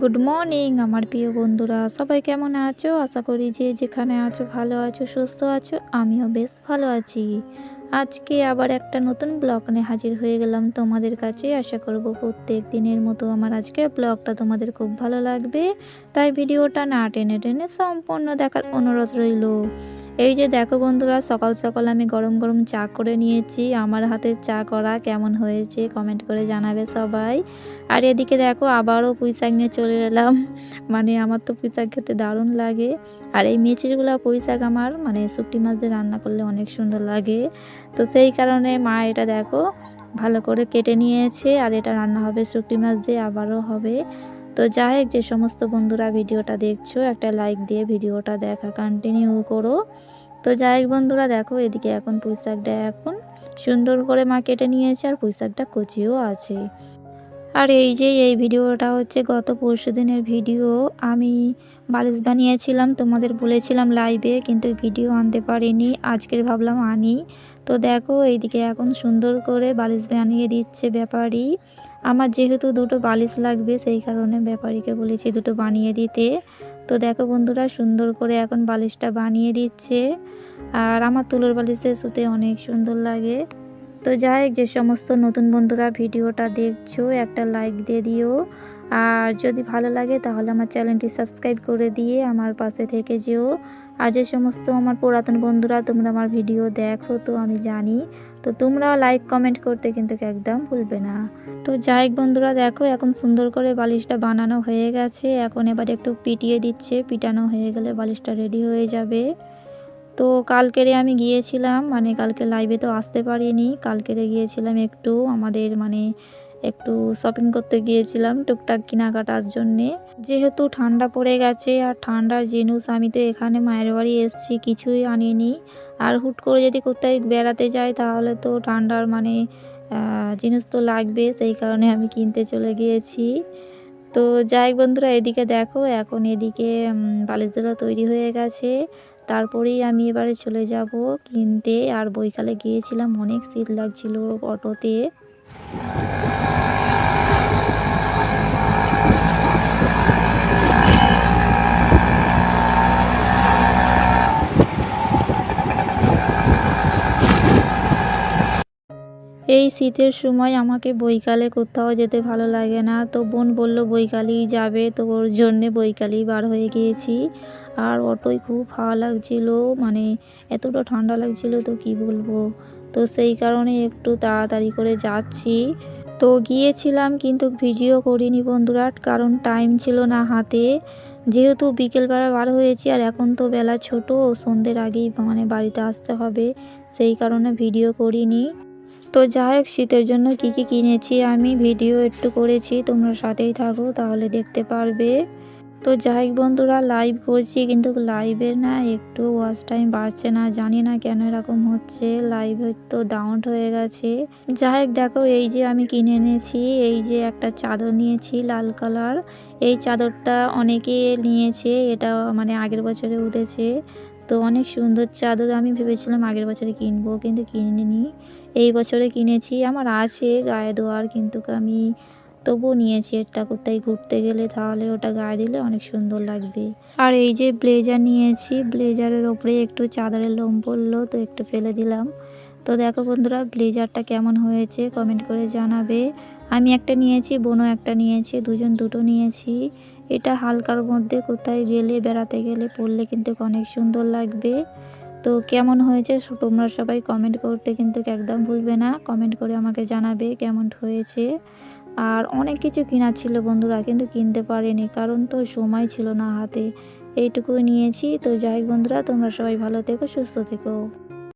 Good morning আমার প্রিয় বন্ধুরা। সবাই কেমন আছো? আশা করি যে যেখানে আছো ভালো আছো, সুস্থ আছো, আমিও বেশ ভালো আছি। আজকে আবার একটা নতুন ব্লগ নিয়ে হাজির হয়ে গেলাম তোমাদের কাছে। আশা করব প্রত্যেক দিনের মতো আমার আজকে ব্লগটা তোমাদের খুব ভালো লাগবে। তাই ভিডিওটা না টেনে টেনে সম্পূর্ণ দেখার অনুরোধ রইল। এই যে দেখো বন্ধুরা, সকাল সকাল আমি গরম গরম চা করে নিয়েছি। আমার হাতের চা করা কেমন হয়েছে কমেন্ট করে জানাবে সবাই। আর এদিকে দেখো আবারও পুঁই শাক নিয়ে চলে এলাম। মানে আমার তো পুঁই শাক খেতে দারুণ লাগে। আর এই মেচিরগুলো পুঁই শাক আমার মানে শুকটি মাছ দিয়ে রান্না করলে অনেক সুন্দর লাগে। তো সেই কারণে মা এটা দেখো ভালো করে কেটে নিয়েছে আর এটা রান্না হবে শুকটি মাছ দিয়ে, আবারও হবে। তো যাই হোক, যে সমস্ত বন্ধুরা ভিডিওটা দেখছ, একটা লাইক দিয়ে ভিডিওটা দেখা কন্টিনিউ করো। তো যাই হোক বন্ধুরা, দেখো এদিকে এখন পুঁই শাকটা এখন সুন্দর করে মা কেটে নিয়েছে আর পুঁই শাকটা কচিও আছে। আর এই যে এই ভিডিওটা হচ্ছে গত পরশু দিনের ভিডিও। আমি বালিশ বানিয়েছিলাম, তোমাদের বলেছিলাম লাইভে, কিন্তু ভিডিও আনতে পারিনি, আজকের ভাবলাম আনি। তো দেখো, এইদিকে এখন সুন্দর করে বালিশ বানিয়ে দিচ্ছে ব্যাপারী। আমার যেহেতু দুটো বালিশ লাগবে, সেই কারণে ব্যাপারীকে বলেছি দুটো বানিয়ে দিতে। তো দেখো বন্ধুরা, সুন্দর করে এখন বালিশটা বানিয়ে দিচ্ছে। আর আমার তুলোর বালিশে শুতে অনেক সুন্দর লাগে। তো যাই, যে সমস্ত নতুন বন্ধুরা ভিডিওটা দেখছ, একটা লাইক দিয়ে দিও। আর যদি ভালো লাগে, তাহলে আমার চ্যানেলটি সাবস্ক্রাইব করে দিয়ে আমার পাশে থেকে যেও। আর যে সমস্ত আমার পুরাতন বন্ধুরা, তোমরা আমার ভিডিও দেখো, তো আমি জানি। তো তোমরা লাইক কমেন্ট করতে কিন্তু একদম ভুলবে না। তো যাই বন্ধুরা, দেখো, এখন সুন্দর করে বালিশটা বানানো হয়ে গেছে। এখন এবার একটু পিটিয়ে দিচ্ছে। পিটানো হয়ে গেলে বালিশটা রেডি হয়ে যাবে। তো কালকেরে আমি গিয়েছিলাম মানে কালকে লাইভে তো আসতে পারিনি। কালকেরে গিয়েছিলাম একটু আমাদের মানে একটু শপিং করতে গিয়েছিলাম টুকটাক কেনাকাটার জন্যে। যেহেতু ঠান্ডা পড়ে গেছে আর ঠান্ডার জিনিস, আমি তো এখানে মায়ের বাড়ি এসছি, কিছুই আনিনি। আর হুট করে যদি কোথায় বেড়াতে যাই তাহলে তো ঠান্ডার মানে জিনিস তো লাগবে, সেই কারণে আমি কিনতে চলে গিয়েছি। তো যাই বন্ধুরা, এদিকে দেখো, এখন এদিকে বালিশগুলো তৈরি হয়ে গেছে। তারপরেই আমি এবারে চলে যাব কিনতে। আর বইকালে গিয়েছিলাম অনেক শীত লাগছিল অটোতে। এই শীতের সময় আমাকে বৈকালে কোথাও যেতে ভালো লাগে না। তো বোন বলল, বৈকালেই যাবে তো ওর জন্যে বৈকালেই বার হয়ে গিয়েছি। আর অটোয় খুব ভালো লাগছিল মানে এতটা ঠান্ডা লাগছিল তো কি বলব। তো সেই কারণে একটু তাড়াতাড়ি করে যাচ্ছি। তো গিয়েছিলাম কিন্তু ভিডিও করিনি বন্ধুরা, কারণ টাইম ছিল না হাতে। যেহেতু বিকেলবেলা বার হয়েছি, আর এখন তো বেলা ছোট, সন্ধ্যের আগেই মানে বাড়িতে আসতে হবে, সেই কারণে ভিডিও করিনি। তো যাই হোক, শীতের জন্য কী কী কিনেছি আমি, ভিডিও একটু করেছি, তোমরা সাথেই থাকো, তাহলে দেখতে পারবে। তো যাই হোক বন্ধুরা লাইভ করছি, কিন্তু লাইভে না একটু ওয়াচ টাইম বাড়ছে না, জানি না কেন এরকম হচ্ছে লাইভ তো ডাউন হয়ে গেছে। যাই হোক, দেখো, এই যে আমি কিনে এনেছি, এই যে একটা চাদর নিয়েছি লাল কালার এই চাদরটা অনেকে নিয়েছে, এটা মানে আগের বছরে উঠেছে। তো অনেক সুন্দর চাদর আমি ভেবেছিলাম আগের বছরে কিনবো, কিন্তু কিনিনি। এই বছরে কিনেছি, আমার আছে গায়ে দেওয়ার কিন্তু আমি তবুও নিয়েছি এটা কোথায় ঘুরতে গেলে, তাহলে ওটা গায়ে দিলে অনেক সুন্দর লাগবে। আর এই যে ব্লেজার নিয়েছি, ব্লেজারের ওপরে একটু চাদরের লোম পড়ল, তো একটু ফেলে দিলাম। তো দেখো বন্ধুরা, ব্লেজারটা কেমন হয়েছে কমেন্ট করে জানাবে। আমি একটা নিয়েছি, বোনও একটা নিয়েছি, দুজন দুটো নিয়েছি। এটা হালকার মধ্যে কোথায় গেলে, বেড়াতে গেলে পরলে কিন্তু অনেক সুন্দর লাগবে। তো কেমন হয়েছে তোমরা সবাই কমেন্ট করতে কিন্তু একদম ভুলবে না। কমেন্ট করে আমাকে জানাবে কেমন হয়েছে। আর অনেক কিছু কেনার ছিল বন্ধুরা কিন্তু কিনতে পারেনি, কারণ তো সময় ছিল না হাতে। এইটুকুই নিয়েছি। তো যাই বন্ধুরা, তোমরা সবাই ভালো থেকো, সুস্থ থেকো।